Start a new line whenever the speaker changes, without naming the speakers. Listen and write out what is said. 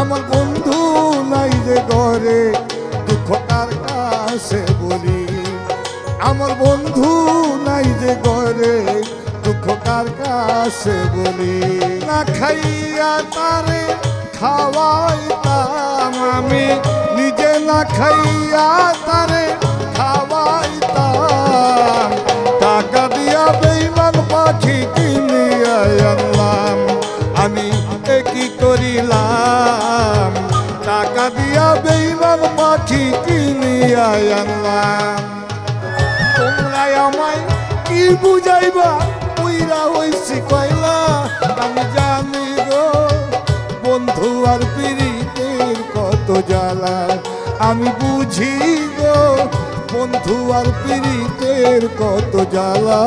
আমার বন্ধু নাই যে ঘরে, দুঃখ তার কাছে বলি। আমার বন্ধু নাই যে ঘরে, দুঃখ তার কাছে বলি। না খাইয়া তারে খাওয়াইতাম আমি, নিজে না খাইয়া তারে তোমরা আমায় কি বুঝাইবা? উইরা কয়লা। আমি জানি গো, বন্ধু আর পিরিতের কত জ্বালা। আমি বুঝি গো, বন্ধু আর পিরিতের কত জ্বালা।